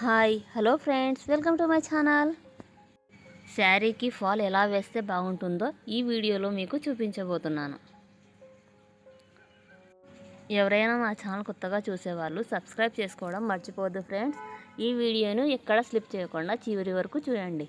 Hi hello friends welcome to my channel. శారీకి fall ఎలా వేస్తే బాగుంటుందో ఈ వీడియోలో మీకు చూపించబోతున్నాను. ఎవరైనా మా ఛానల్ కొత్తగా చూసేవాళ్ళు సబ్స్క్రైబ్ చేసుకోవడం మర్చిపోద్దు ఫ్రెండ్స్. ఈ వీడియోను ఎక్కడ స్లిప్ చేయకుండా చివరి వరకు చూడండి.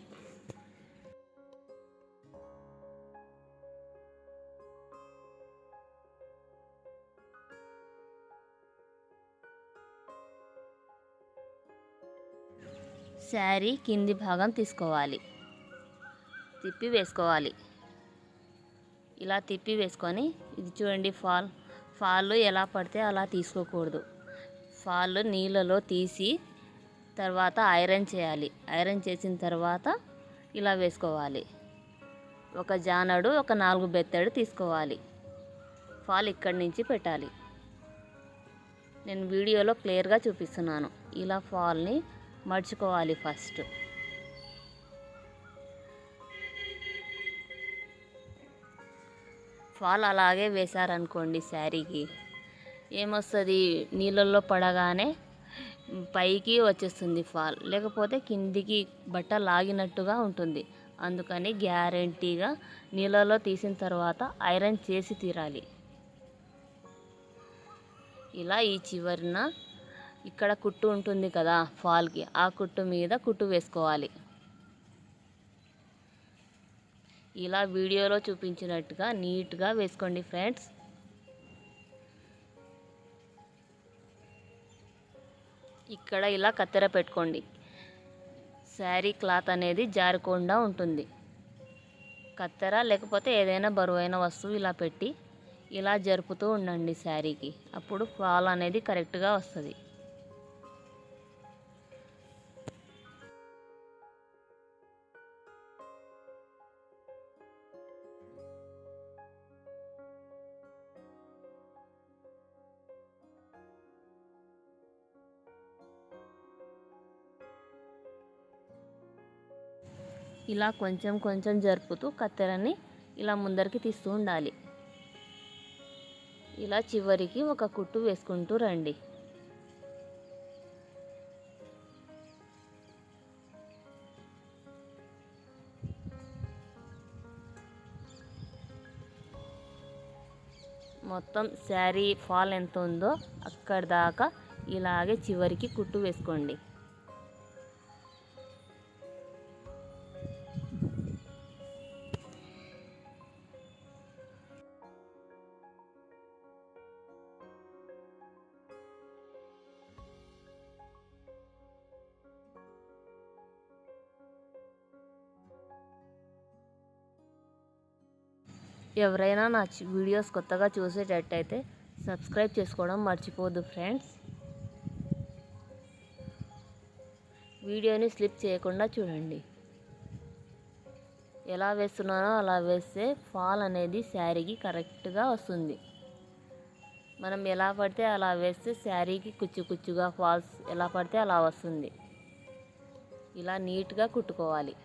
శారీ కింది భాగం తీసుకోవాలి. తిప్పి వేసుకోవాలి. ఇలా తిప్పి వేసుకొని ఇది చూడండి ఫాల్ ఫాల్ ఎలా పడితే అలా తీసుకోకూడదు. ఫాల్ నీళ్ళలో తీసి తర్వాత ఐరన్ చేయాలి. ఐరన్ చేసిన తర్వాత ఇలా వేసుకోవాలి. ఒక జానడు ఒక నాలుగు బెత్తడు తీసుకోవాలి. ఫాల్ ఇక్కడి నుంచి పెట్టాలి. నేను వీడియోలో క్లియర్గా చూపిస్తున్నాను. ఇలా ఫాల్ని మర్చుకోవాలి ఫస్ట్. ఫాల్ అలాగే వేశారనుకోండి శారీకి. ఏమొస్తుంది? నీళ్ళల్లో పడగానే పైకి వచ్చేస్తుంది ఫాల్. లేకపోతే కిందికి బట్ట లాగినట్టుగా ఉంటుంది. అందుకని గ్యారంటీగా నీళ్ళలో తీసిన తర్వాత ఐరన్ చేసి తీరాలి. ఇలా ఈ చివరిన ఇక్కడ కుట్టు ఉంటుంది కదా ఫాల్కి. ఆ కుట్టు మీద కుట్టు వేసుకోవాలి. ఇలా వీడియోలో చూపించినట్టుగా నీట్గా వేసుకోండి ఫ్రెండ్స్. ఇక్కడ ఇలా కత్తెర పెట్టుకోండి. శారీ క్లాత్ అనేది జారకుండా ఉంటుంది. కత్తెర లేకపోతే ఏదైనా బరువైన వస్తువు ఇలా పెట్టి ఇలా జరుపుతూ ఉండండి శారీకి. అప్పుడు ఫాల్ అనేది కరెక్ట్గా వస్తుంది. ఇలా కొంచెం కొంచెం జరుపుతూ కత్తెరని ఇలా ముందరికి తీస్తూ ఉండాలి. ఇలా చివరికి ఒక కుట్టు వేసుకుంటూ రండి. మొత్తం శారీ ఫాల్ ఎంత ఉందో అక్కడ దాకా ఇలాగే చివరికి కుట్టు వేసుకోండి. ఎవరైనా నా వీడియోస్ కొత్తగా చూసేటట్టయితే సబ్స్క్రైబ్ చేసుకోవడం మర్చిపోద్దు ఫ్రెండ్స్. వీడియోని స్లిప్ చేయకుండా చూడండి. ఎలా వేస్తున్నానో అలా వేస్తే ఫాల్ అనేది శారీకి కరెక్ట్గా వస్తుంది. మనం ఎలా పడితే అలా వేస్తే శారీకి కుచ్చు కుచ్చుగా ఫాల్స్ ఎలా పడితే అలా వస్తుంది. ఇలా నీట్గా కుట్టుకోవాలి.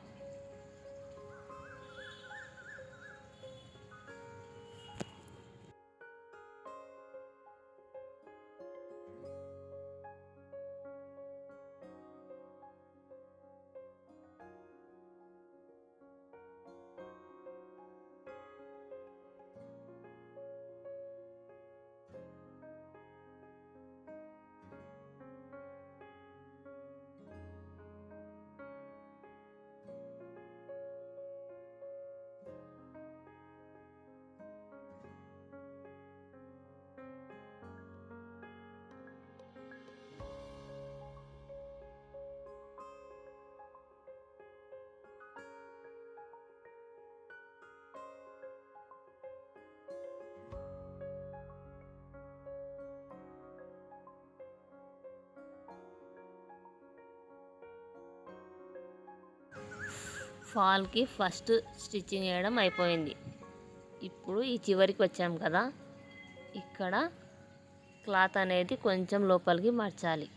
ఫాల్కి ఫస్ట్ స్టిచ్చింగ్ వేయడం అయిపోయింది. ఇప్పుడు ఈ చివరికి వచ్చాం కదా ఇక్కడ క్లాత్ అనేది కొంచెం లోపలికి మార్చాలి.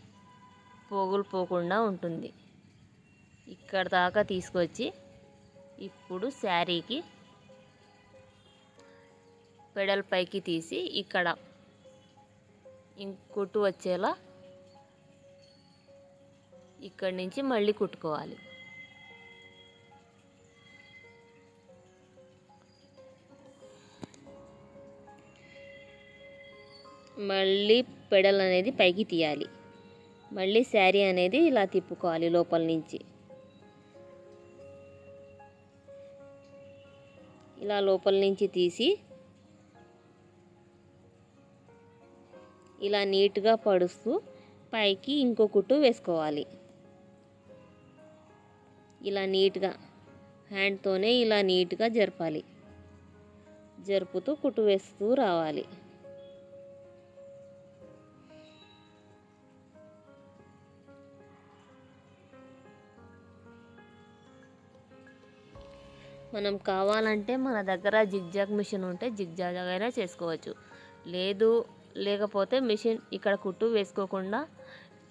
పోగులు పోకుండా ఉంటుంది. ఇక్కడ దాకా తీసుకొచ్చి ఇప్పుడు శారీకి పెడల్ పైకి తీసి ఇక్కడ ఇంకొట్టు వచ్చేలా ఇక్కడి నుంచి మళ్ళీ కుట్టుకోవాలి. మళ్ళీ పెడల్ అనేది పైకి తీయాలి. మళ్ళీ శారీ అనేది ఇలా తిప్పుకోవాలి లోపల నుంచి. ఇలా లోపల నుంచి తీసి ఇలా నీట్గా పడుస్తూ పైకి ఇంకో కుట్టు వేసుకోవాలి. ఇలా నీట్గా హ్యాండ్తోనే ఇలా నీట్గా జరపాలి. జరుపుతూ కుట్టు వేస్తూ రావాలి. మనం కావాలంటే మన దగ్గర జిగ్జాగ్ మిషన్ ఉంటే జిగ్జాగ్ అయినా చేసుకోవచ్చు. లేదు లేకపోతే మిషన్ ఇక్కడ కుట్టు వేసుకోకుండా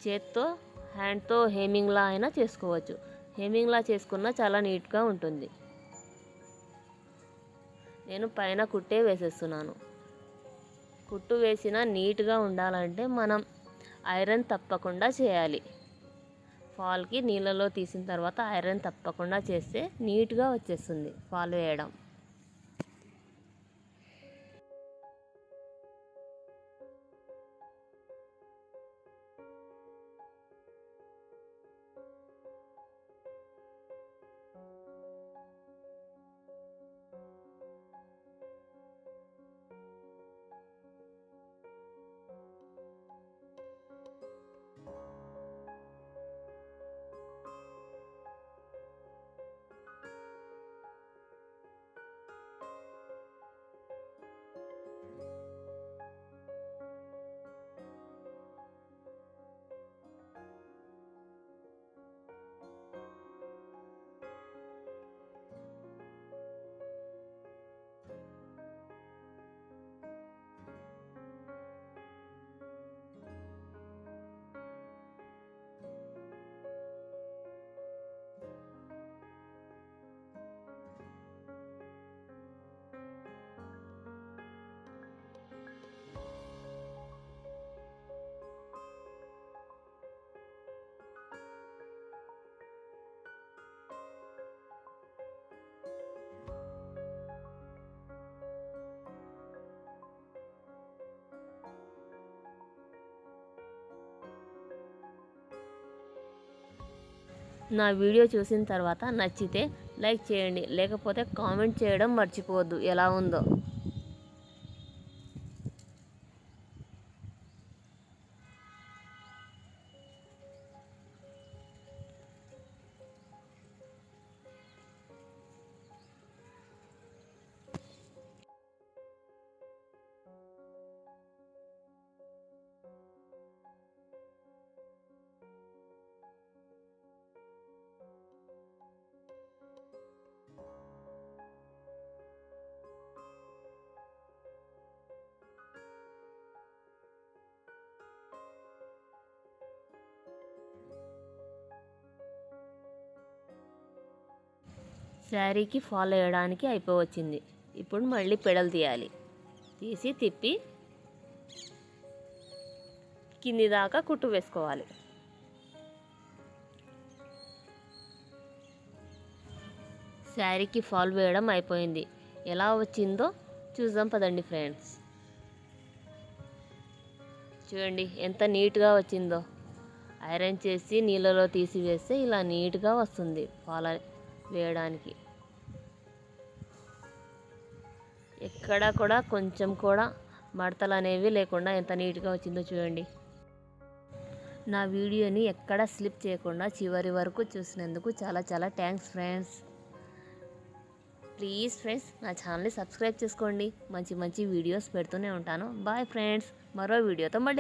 చేత్తో హ్యాండ్తో హేమింగ్లా అయినా చేసుకోవచ్చు. హేమింగ్లా చేసుకున్నా చాలా నీట్గా ఉంటుంది. నేను పైన కుట్టే వేసేస్తున్నాను. కుట్టు వేసిన నీట్గా ఉండాలంటే మనం ఐరన్ తప్పకుండా చేయాలి. ఫాల్కి నీళ్ళలో తీసిన తర్వాత ఐరన్ తప్పకుండా చేస్తే నీట్గా వచ్చేస్తుంది ఫాల్ వేయడం. నా వీడియో చూసిన తర్వాత నచ్చితే లైక్ చేయండి లేకపోతే కామెంట్ చేయడం మర్చిపోవద్దు. ఎలా ఉందో. శారీకి ఫాలో వేయడానికి అయిపోవచ్చింది. ఇప్పుడు మళ్ళీ పెడలు తీయాలి. తీసి తిప్పి కింది దాకా కుట్టు వేసుకోవాలి. శారీకి ఫాల్ వేయడం అయిపోయింది. ఎలా వచ్చిందో చూద్దాం పదండి ఫ్రెండ్స్. చూడండి ఎంత నీట్గా వచ్చిందో. ఐరన్ చేసి నీళ్ళలో తీసి వేస్తే ఇలా నీట్గా వస్తుంది. ఫాల్ వేయడానికి. ఎక్కడ కూడా కొంచెం కూడా మడతలు అనేవి లేకుండా ఎంత నీట్గా వచ్చిందో చూడండి. నా వీడియోని ఎక్కడ స్లిప్ చేయకుండా చివరి వరకు చూసినందుకు చాలా చాలా థ్యాంక్స్ ఫ్రెండ్స్. ప్లీజ్ ఫ్రెండ్స్ నా ఛానల్ని సబ్స్క్రైబ్ చేసుకోండి. మంచి మంచి వీడియోస్ పెడుతూనే ఉంటాను. బాయ్ ఫ్రెండ్స్ మరో వీడియోతో మళ్ళీ